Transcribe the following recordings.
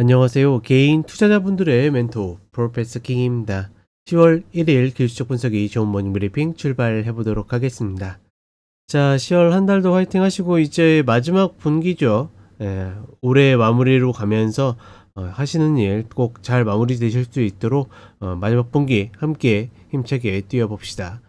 안녕하세요. 개인 투자자분들의 멘토 프로페서 킹입니다. 10월 1일 기술적 분석이 좋은 모닝 브리핑 출발해 보도록 하겠습니다. 자, 10월 한 달도 화이팅 하시고 이제 마지막 분기죠. 예, 올해 마무리로 가면서 어, 하시는 일 꼭 잘 마무리 되실 수 있도록 어, 마지막 분기 함께 힘차게 뛰어봅시다.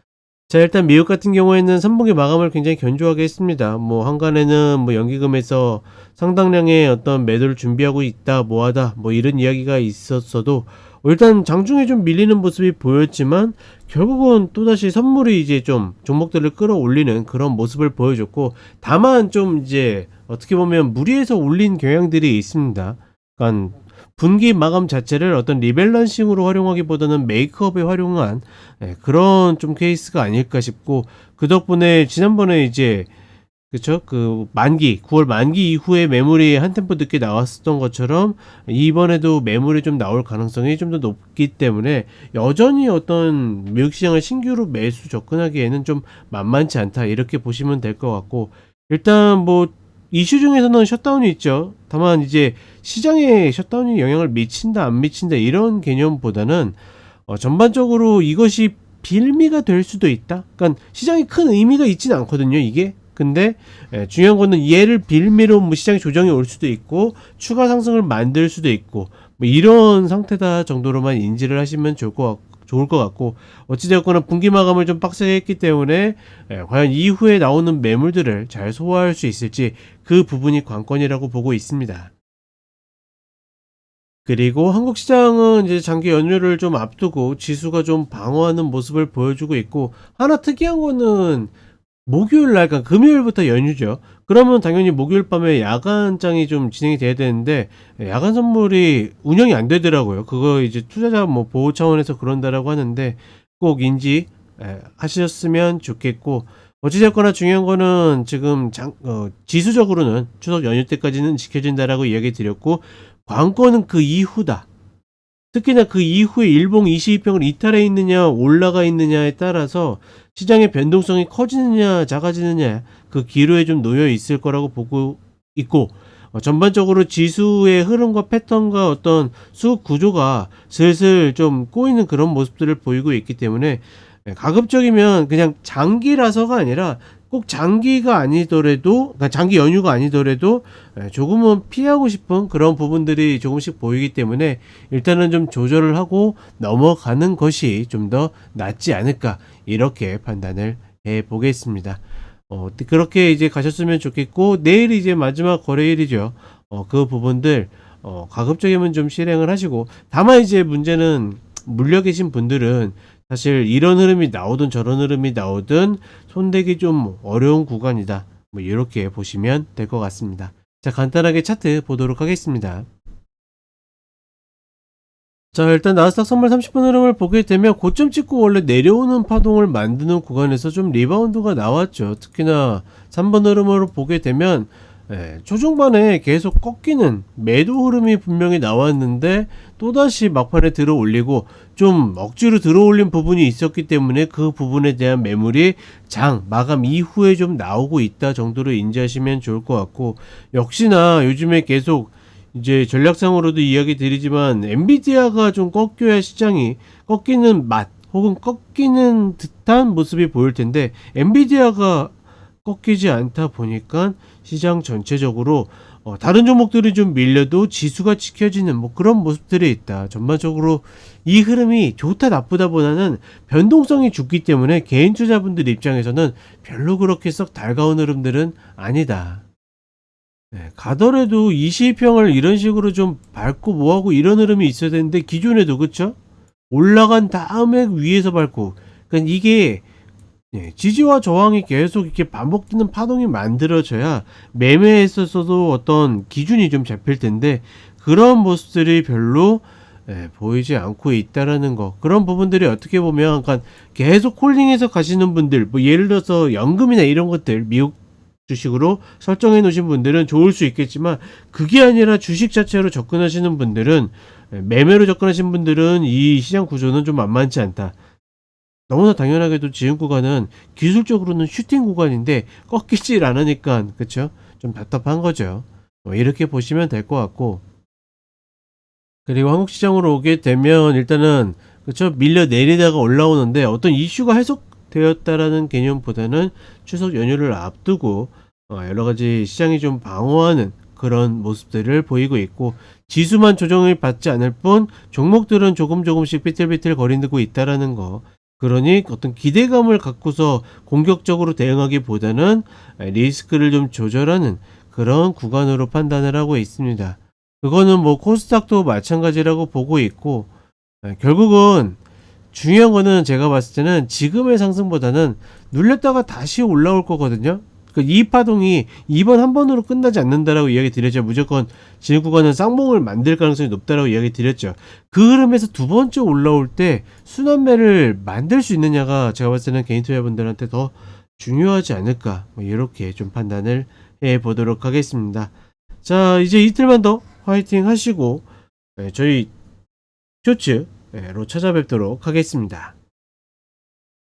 자, 일단 미국 같은 경우에는 3분기 마감을 굉장히 견조하게 했습니다. 뭐 한간에는 뭐 연기금에서 상당량의 어떤 매도를 준비하고 있다, 뭐하다, 뭐 이런 이야기가 있었어도 일단 장중에 좀 밀리는 모습이 보였지만 결국은 또다시 선물이 이제 좀 종목들을 끌어올리는 그런 모습을 보여줬고 다만 좀 이제 어떻게 보면 무리해서 올린 경향들이 있습니다. 그러니까 분기 마감 자체를 어떤 리밸런싱으로 활용하기보다는 메이크업에 활용한 예, 그런 좀 케이스가 아닐까 싶고 그 덕분에 지난번에 이제 그쵸? 그 만기 9월 만기 이후에 매물이 한 템포 늦게 나왔었던 것처럼 이번에도 매물이 좀 나올 가능성이 좀 더 높기 때문에 여전히 어떤 미국 시장을 신규로 매수 접근하기에는 좀 만만치 않다 이렇게 보시면 될 것 같고 일단 뭐 이슈 중에서는 셧다운이 있죠. 다만 이제 시장에 셧다운이 영향을 미친다 안 미친다 이런 개념보다는 어, 전반적으로 이것이 빌미가 될 수도 있다. 그러니까 시장에 큰 의미가 있지는 않거든요. 이게 근데 예, 중요한 거는 얘를 빌미로 뭐 시장의 조정이 올 수도 있고 추가 상승을 만들 수도 있고 뭐 이런 상태다 정도로만 인지를 하시면 좋을 것 같고 좋을 것 같고 어찌되었거나 분기 마감을 좀 빡세게 했기 때문에 예, 과연 이후에 나오는 매물들을 잘 소화할 수 있을지 그 부분이 관건이라고 보고 있습니다. 그리고 한국 시장은 이제 장기 연휴를 좀 앞두고 지수가 좀 방어하는 모습을 보여주고 있고 하나 특이한 거는 목요일 날, 그러니까 금요일부터 연휴죠. 그러면 당연히 목요일 밤에 야간장이 좀 진행이 돼야 되는데 야간 선물이 운영이 안 되더라고요. 그거 이제 투자자 뭐 보호 차원에서 그런다라고 하는데 꼭 인지 에, 하셨으면 좋겠고 어찌됐거나 중요한 거는 지금 장, 어, 지수적으로는 추석 연휴 때까지는 지켜진다라고 이야기 드렸고 관건은 그 이후다. 특히나 그 이후에 일봉 22평을 이탈해 있느냐 올라가 있느냐에 따라서 시장의 변동성이 커지느냐 작아지느냐 그 기로에 좀 놓여 있을 거라고 보고 있고 어, 전반적으로 지수의 흐름과 패턴과 어떤 수급 구조가 슬슬 좀 꼬이는 그런 모습들을 보이고 있기 때문에 예, 가급적이면 그냥 장기라서가 아니라 꼭 장기가 아니더라도 그러니까 장기 연휴가 아니더라도 예, 조금은 피하고 싶은 그런 부분들이 조금씩 보이기 때문에 일단은 좀 조절을 하고 넘어가는 것이 좀 더 낫지 않을까 이렇게 판단을 해 보겠습니다. 어, 그렇게 이제 가셨으면 좋겠고 내일 이제 마지막 거래일이죠. 어, 그 부분들 어, 가급적이면 좀 실행을 하시고 다만 이제 문제는 물려 계신 분들은 사실 이런 흐름이 나오든 저런 흐름이 나오든 손대기 좀 어려운 구간이다. 뭐 이렇게 보시면 될 것 같습니다. 자, 간단하게 차트 보도록 하겠습니다. 자, 일단 나스닥 선물 30분 흐름을 보게 되면 고점 찍고 원래 내려오는 파동을 만드는 구간에서 좀 리바운드가 나왔죠. 특히나 3번 흐름으로 보게 되면 예, 초중반에 계속 꺾이는 매도 흐름이 분명히 나왔는데 또다시 막판에 들어 올리고 좀 억지로 들어 올린 부분이 있었기 때문에 그 부분에 대한 매물이 장 마감 이후에 좀 나오고 있다 정도로 인지하시면 좋을 것 같고 역시나 요즘에 계속 이제 전략상으로도 이야기 드리지만 엔비디아가 좀 꺾여야 시장이 꺾이는 맛 혹은 꺾이는 듯한 모습이 보일 텐데 엔비디아가 꺾이지 않다 보니까 시장 전체적으로 어, 다른 종목들이 좀 밀려도 지수가 지켜지는 뭐 그런 모습들이 있다. 전반적으로 이 흐름이 좋다 나쁘다보다는 변동성이 죽기 때문에 개인 투자분들 입장에서는 별로 그렇게 썩 달가운 흐름들은 아니다. 네, 가더라도 20평을 이런 식으로 좀 밟고 뭐하고 이런 흐름이 있어야 되는데 기존에도 그쵸? 올라간 다음에 위에서 밟고 그러니까 이게 예, 지지와 저항이 계속 이렇게 반복되는 파동이 만들어져야 매매에 있어서도 어떤 기준이 좀 잡힐 텐데 그런 모습들이 별로 예, 보이지 않고 있다라는 거 그런 부분들이 어떻게 보면 그러니까 계속 홀딩해서 가시는 분들 뭐 예를 들어서 연금이나 이런 것들 미국 주식으로 설정해 놓으신 분들은 좋을 수 있겠지만 그게 아니라 주식 자체로 접근하시는 분들은 예, 매매로 접근하신 분들은 이 시장 구조는 좀 만만치 않다. 너무나 당연하게도 지금 구간은 기술적으로는 슈팅 구간인데 꺾이질 않으니까 그쵸? 좀 답답한 거죠. 뭐 이렇게 보시면 될 것 같고 그리고 한국 시장으로 오게 되면 일단은 그쵸 밀려 내리다가 올라오는데 어떤 이슈가 해석되었다라는 개념보다는 추석 연휴를 앞두고 어, 여러 가지 시장이 좀 방어하는 그런 모습들을 보이고 있고 지수만 조정을 받지 않을 뿐 종목들은 조금 조금씩 삐뚤삐뚤 거리고 있다라는 거. 그러니 어떤 기대감을 갖고서 공격적으로 대응하기보다는 리스크를 좀 조절하는 그런 구간으로 판단을 하고 있습니다. 그거는 뭐 코스닥도 마찬가지라고 보고 있고 에, 결국은 중요한 거는 제가 봤을 때는 지금의 상승보다는 눌렸다가 다시 올라올 거거든요. 그이 파동이 이번 한 번으로 끝나지 않는다라고 이야기 드렸죠. 무조건 지금 구간은 쌍봉을 만들 가능성이 높다라고 이야기 드렸죠. 그 흐름에서 두 번째 올라올 때 순환매를 만들 수 있느냐가 제가 봤을 때는 개인 투자분들한테 더 중요하지 않을까 뭐 이렇게 좀 판단을 해 보도록 하겠습니다. 자 이제 이틀만 더 화이팅 하시고 예, 저희 쇼츠로 찾아뵙도록 하겠습니다.